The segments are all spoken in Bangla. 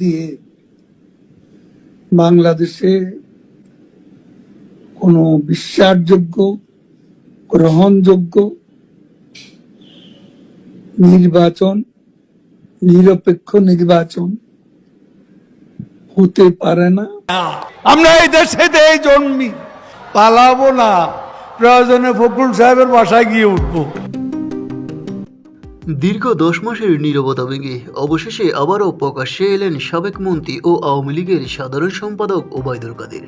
দিয়ে বাংলাদেশে কোনো বিশ্বাসযোগ্য, গ্রহণযোগ্য নির্বাচন, নিরপেক্ষ নির্বাচন হতে পারে না। আমরা এই দেশেতেই জন্মি, পালাবো না। প্রয়োজনে ফখরুল সাহেবের বাসায় গিয়ে উঠবো। দীর্ঘ দশ মাসের নীরবতা ভেঙে অবশেষে আবারও প্রকাশ্যে এলেন সাবেক মন্ত্রী ও আওয়ামী লীগের সাধারণ সম্পাদক ওবায়দুল কাদের।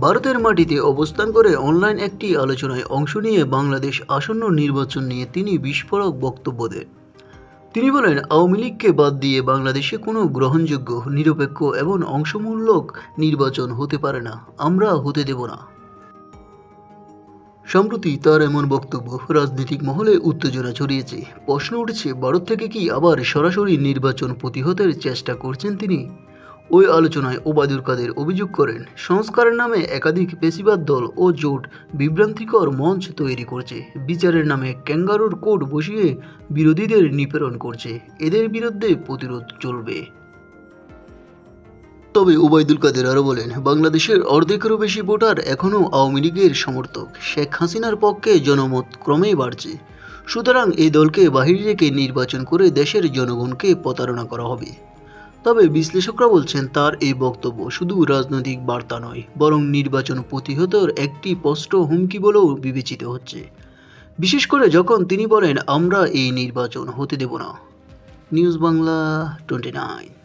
ভারতের মাটিতে অবস্থান করে অনলাইন একটি আলোচনায় অংশ নিয়ে বাংলাদেশ আসন্ন নির্বাচন নিয়ে তিনি বিস্ফোরক বক্তব্য দেন। তিনি বলেন, আওয়ামী লীগকে বাদ দিয়ে বাংলাদেশে কোনো গ্রহণযোগ্য, নিরপেক্ষ এবং অংশমূলক নির্বাচন হতে পারে না। আমরা হতে দেব না। সম্প্রতি তার এমন বক্তব্য রাজনৈতিক মহলে উত্তেজনা ছড়িয়েছে। প্রশ্ন উঠেছে, ভারত থেকে কি আবার সরাসরি নির্বাচন প্রতিহতের চেষ্টা করছেন তিনি? ওই আলোচনায় ওবায়দুল কাদের অভিযোগ করেন, সংস্কারের নামে একাধিক পেশিবাদ দল ও জোট বিভ্রান্তিকর মঞ্চ তৈরি করছে। বিচারের নামে ক্যাঙ্গারুর কোড বসিয়ে বিরোধীদের নিপীড়ন করছে। এদের বিরুদ্ধে প্রতিরোধ চলবে। তবে ওবায়দুল কাদের আরও বলেন, বাংলাদেশের অর্ধেকেরও বেশি ভোটার এখনও আওয়ামী লীগের সমর্থক। শেখ হাসিনার পক্ষে জনমত ক্রমেই বাড়ছে। সুতরাং এই দলকে বাহিরে রেখে নির্বাচন করে দেশের জনগণকে প্রতারণা করা হবে। তবে বিশ্লেষকরা বলছেন, তার এই বক্তব্য শুধু রাজনৈতিক বার্তা নয়, বরং নির্বাচন প্রতিহতর একটি স্পষ্ট হুমকি বলেও বিবেচিত হচ্ছে। বিশেষ করে যখন তিনি বলেন, আমরা এই নির্বাচন হতে দেব না। News Bangla twenty nine.